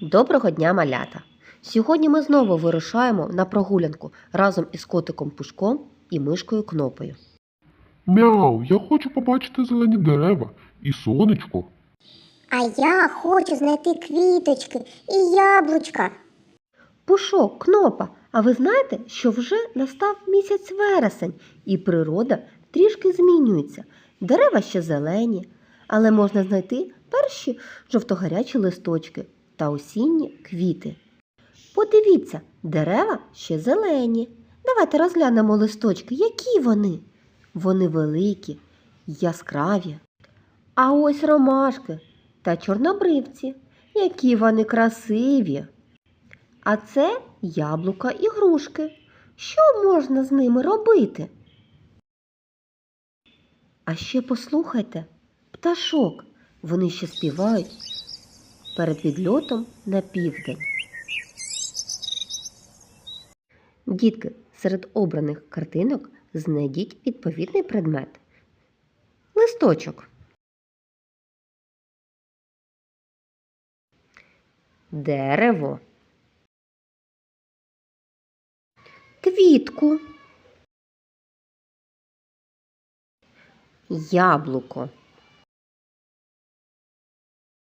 Доброго дня, малята! Сьогодні ми знову вирушаємо на прогулянку разом із котиком Пушком і мишкою Кнопою. Мяу, я хочу побачити зелені дерева і сонечко. А я хочу знайти квіточки і яблучка. Пушок, Кнопа, а ви знаєте, що вже настав місяць вересень, і природа трішки змінюється. Дерева ще зелені, але можна знайти перші жовтогарячі листочки та осінні квіти. Подивіться, дерева ще зелені. Давайте розглянемо листочки, які вони. Вони великі, яскраві. А ось ромашки та чорнобривці, які вони красиві. А це яблука і грушки. Що можна з ними робити? А ще послухайте пташок. Вони ще співають перед відльотом на південь. Дітки, серед обраних картинок знайдіть відповідний предмет. Листочок. Дерево. Квітку. Яблуко.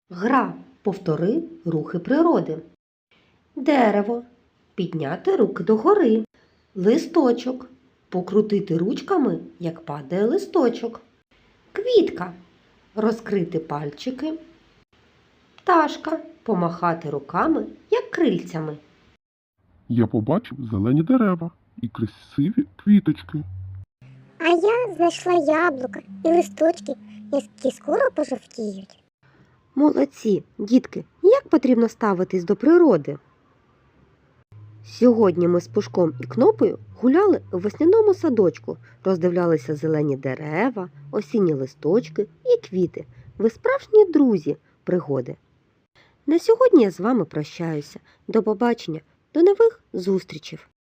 Гра. Повтори рухи природи. Дерево. Підняти руки догори. Листочок. Покрутити ручками, як падає листочок. Квітка. Розкрити пальчики. Пташка. Помахати руками, як крильцями. Я побачив зелені дерева і красиві квіточки. А я знайшла яблука і листочки, які скоро пожовтіють. Молодці, дітки, як потрібно ставитись до природи? Сьогодні ми з Пушком і Кнопою гуляли у весняному садочку, роздивлялися зелені дерева, осінні листочки і квіти. Ви справжні друзі пригоди. На сьогодні я з вами прощаюся. До побачення, до нових зустрічей!